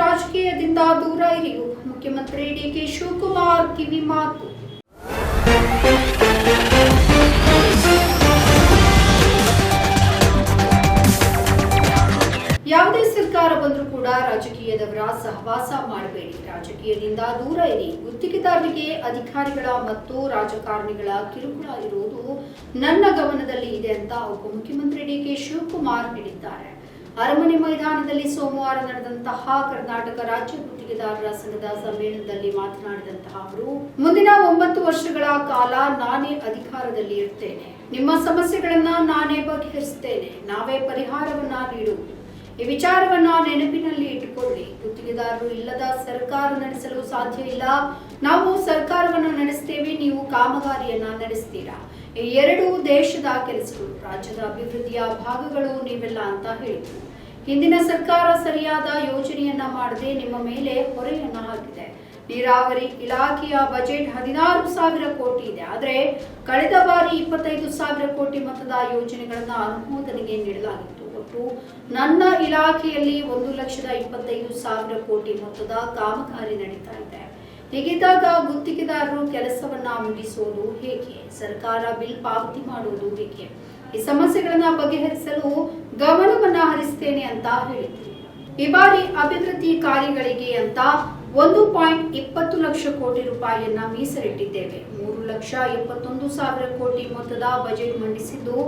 ರಾಜಕೀಯದಿಂದ ದೂರ ಇರಿಯು ಮುಖ್ಯಮಂತ್ರಿ ಡಿಕೆ ಶಿವಕುಮಾರ್, ಕಿವಿ ಮಾತು. ಯಾವುದೇ ಸರ್ಕಾರ ಬಂದರೂ ಕೂಡ ರಾಜಕೀಯದವರ ಸಹವಾಸ ಮಾಡಬೇಡಿ. ರಾಜಕೀಯದಿಂದ ದೂರ ಇರಿ. ಗುತ್ತಿಗೆದಾರರಿಗೆ ಅಧಿಕಾರಿಗಳ ಮತ್ತು ರಾಜಕಾರಣಿಗಳ ಕಿರುಕುಳ ಇರುವುದು ನನ್ನ ಗಮನದಲ್ಲಿ ಇದೆ ಅಂತ ಉಪಮುಖ್ಯಮಂತ್ರಿ ಡಿಕೆ ಶಿವಕುಮಾರ್ ಹೇಳಿದ್ದಾರೆ. ಅರಮನೆ ಮೈದಾನದಲ್ಲಿ ಸೋಮವಾರ ನಡೆದಂತಹ ಕರ್ನಾಟಕ ರಾಜ್ಯ ಗುತ್ತಿಗೆದಾರರ ಸಂಘದ ಸಮ್ಮೇಳನದಲ್ಲಿ ಮಾತನಾಡಿದಂತಹ ಅವರು, ಮುಂದಿನ ಒಂಬತ್ತು ವರ್ಷಗಳ ಕಾಲ ನಾನೇ ಅಧಿಕಾರದಲ್ಲಿ ಇರ್ತೇನೆ. ನಿಮ್ಮ ಸಮಸ್ಯೆಗಳನ್ನ ನಾನೇ ಬಗೆಹರಿಸ್ತೇನೆ. ನಾವೇ ಪರಿಹಾರವನ್ನ ನೀಡುವುದು. ಈ ವಿಚಾರವನ್ನ ನೆನಪಿನಲ್ಲಿ ಇಟ್ಟುಕೊಳ್ಳಿ. ಗುತ್ತಿಗೆದಾರರು ಇಲ್ಲದ ಸರ್ಕಾರ ನಡೆಸಲು ಸಾಧ್ಯ ಇಲ್ಲ. ನಾವು ಸರ್ಕಾರವನ್ನು ನಡೆಸ್ತೇವೆ, ನೀವು ಕಾಮಗಾರಿಯನ್ನ ನಡೆಸ್ತೀರಾ? ಎರಡು ದೇಶದ ಕೆಲಸಗಳು ರಾಜ್ಯದ ಅಭಿವೃದ್ಧಿಯ ಭಾಗಗಳು ನೀವೆಲ್ಲ ಅಂತ ಹೇಳಿದ್ರು. ಹಿಂದಿನ ಸರ್ಕಾರ ಸರಿಯಾದ ಯೋಜನೆಯನ್ನ ಮಾಡದೆ ನಿಮ್ಮ ಮೇಲೆ ಹೊರೆಯನ್ನ ಹಾಕಿದೆ. ನೀರಾವರಿ ಇಲಾಖೆಯ ಬಜೆಟ್ ಹದಿನಾರು ಸಾವಿರ ಕೋಟಿ ಇದೆ. ಆದರೆ ಕಳೆದ ಬಾರಿ ಇಪ್ಪತ್ತೈದು ಸಾವಿರ ಕೋಟಿ ಮೊತ್ತದ ಯೋಜನೆಗಳನ್ನ ಅನುಮೋದನೆಗೆ ನೀಡಲಾಗಿತ್ತು. ಒಟ್ಟು ನನ್ನ ಇಲಾಖೆಯಲ್ಲಿ ಒಂದು ಲಕ್ಷದ ಇಪ್ಪತ್ತೈದು ಸಾವಿರ ಕೋಟಿ ಮೊತ್ತದ ಕಾಮಗಾರಿ ನಡೀತಾ ಇದೆ. ಹೀಗಿದ್ದಾಗ ಗುತ್ತಿಗೆದಾರರು ಕೆಲಸವನ್ನ ಮುಗಿಸುವುದು ಹೇಗೆ? ಸರ್ಕಾರ ಬಿಲ್ ಪಾವತಿ ಮಾಡುವುದು ಹೇಗೆ? ಈ ಸಮಸ್ಯೆಗಳನ್ನ ಬಗೆಹರಿಸಲು ಗಮನವನ್ನ ಹರಿಸ್ತೇನೆ ಅಂತ ಹೇಳಿದ್ರು ಈ ಬಾರಿ ಅಭಿವೃದ್ಧಿ ಕಾರ್ಯಗಳಿಗೆ ಅಂತ ಒಂದು ಪಾಯಿಂಟ್ ಇಪ್ಪತ್ತು ಲಕ್ಷ ಕೋಟಿ ರೂಪಾಯಿಯನ್ನ ಮೀಸಲಿಟ್ಟಿದ್ದೇವೆ. ಮೂರು ಲಕ್ಷ ಎಪ್ಪತ್ತೊಂದು ಸಾವಿರ ಕೋಟಿ ಮೊತ್ತದ ಬಜೆಟ್ ಮಂಡಿಸಿದ್ದು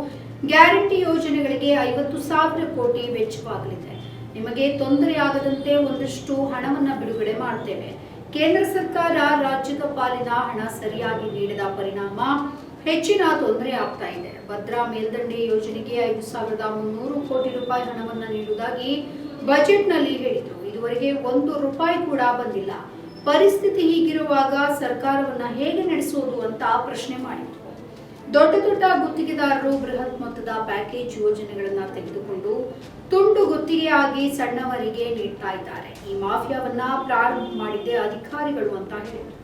ಗ್ಯಾರಂಟಿ ಯೋಜನೆಗಳಿಗೆ ಐವತ್ತು ಸಾವಿರ ಕೋಟಿ ವೆಚ್ಚವಾಗಲಿದೆ. ನಿಮಗೆ ತೊಂದರೆ ಆಗದಂತೆ ಒಂದಷ್ಟು ಹಣವನ್ನ ಬಿಡುಗಡೆ ಮಾಡ್ತೇವೆ. ಕೇಂದ್ರ ಸರ್ಕಾರ ರಾಜ್ಯದ ಪಾಲಿನ ಹಣ ಸರಿಯಾಗಿ ನೀಡದ ಪರಿಣಾಮ ಹೆಚ್ಚಿನ ತೊಂದರೆ ಆಗ್ತಾ ಇದೆ. ಭದ್ರಾ ಮೇಲ್ದಂಡೆ ಯೋಜನೆಗೆ ಐದು ಸಾವಿರದ ಮುನ್ನೂರು ಕೋಟಿ ರೂಪಾಯಿ ಹಣವನ್ನ ನೀಡುವುದಾಗಿ ಬಜೆಟ್ನಲ್ಲಿ ಹೇಳಿದ್ರು. ಇದುವರೆಗೆ ಒಂದು ರೂಪಾಯಿ ಕೂಡ ಬಂದಿಲ್ಲ. ಪರಿಸ್ಥಿತಿ ಹೀಗಿರುವಾಗ ಸರ್ಕಾರವನ್ನ ಹೇಗೆ ನಡೆಸುವುದು ಅಂತ ಪ್ರಶ್ನೆ ಮಾಡಿದ್ರು. ದೊಡ್ಡ ದೊಡ್ಡ ಗುತ್ತಿಗೆದಾರರು ಬೃಹತ್ ಮೊತ್ತದ ಪ್ಯಾಕೇಜ್ ಯೋಜನೆಗಳನ್ನ ತೆಗೆದುಕೊಂಡು ತುಂಡು ಗುತ್ತಿಗೆಯಾಗಿ ಸಣ್ಣವರಿಗೆ ನೀಡ್ತಾ ಇದ್ದಾರೆ. ಈ ಮಾಫಿಯಾವನ್ನ ಪ್ರಾರಂಭ ಮಾಡಿದ್ದೆ ಅಧಿಕಾರಿಗಳು ಅಂತ ಹೇಳಿದ್ರು.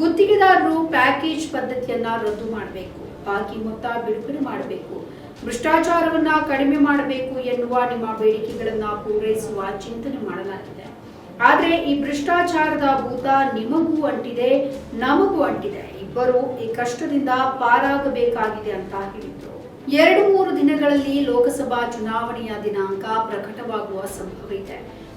ಗುತ್ತಿಗೆದಾರರು ಪ್ಯಾಕೇಜ್ ಪದ್ಧತಿಯನ್ನ ರದ್ದು ಮಾಡಬೇಕು, ಬಾಕಿ ಮೊತ್ತ ಬಿಡುಗಡೆ ಮಾಡಬೇಕು, ಭ್ರಷ್ಟಾಚಾರವನ್ನ ಕಡಿಮೆ ಮಾಡಬೇಕು ಎನ್ನುವ ನಿಮ್ಮ ಬೇಡಿಕೆಗಳನ್ನ ಪೂರೈಸುವ ಚಿಂತನೆ ಮಾಡಲಾಗಿದೆ. ಆದ್ರೆ ಈ ಭ್ರಷ್ಟಾಚಾರದ ಭೂತ ನಿಮಗೂ ಅಂಟಿದೆ, ನಮಗೂ ಅಂಟಿದೆ. ಇಬ್ಬರು ಈ ಕಷ್ಟದಿಂದ ಪಾರಾಗಬೇಕಾಗಿದೆ ಅಂತ ಹೇಳಿದ್ರು. ಎರಡು ಮೂರು ದಿನಗಳಲ್ಲಿ ಲೋಕಸಭಾ ಚುನಾವಣೆಯ ದಿನಾಂಕ ಪ್ರಕಟವಾಗುವ ಸಂಭವ ಇದೆ.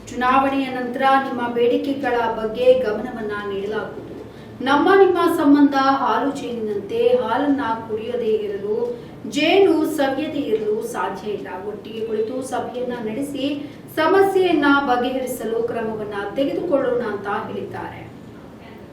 ಚುನಾವಣೆಯ ನಂತರ ನಿಮ್ಮ ಬೇಡಿಕೆಗಳ ಬಗ್ಗೆ ಗಮನವನ್ನ ನೀಡಲಾಗುವುದು. ನಮ್ಮ ನಿಮ್ಮ ಸಂಬಂಧ ಹಾಲು ಜೇನಿನಂತೆ ಹಾಲನ್ನ ಕುಡಿಯದೇ ಇರಲು, ಜೇನು ಸವಿಯದೇ ಇರಲು ಸಾಧ್ಯ ಇಲ್ಲ. ಒಟ್ಟಿಗೆ ಕುಳಿತು ಸಭೆಯನ್ನ ನಡೆಸಿ ಸಮಸ್ಯೆಯನ್ನ ಬಗೆಹರಿಸಲು ಕ್ರಮವನ್ನ ತೆಗೆದುಕೊಳ್ಳೋಣ ಅಂತ ಹೇಳಿದ್ದಾರೆ.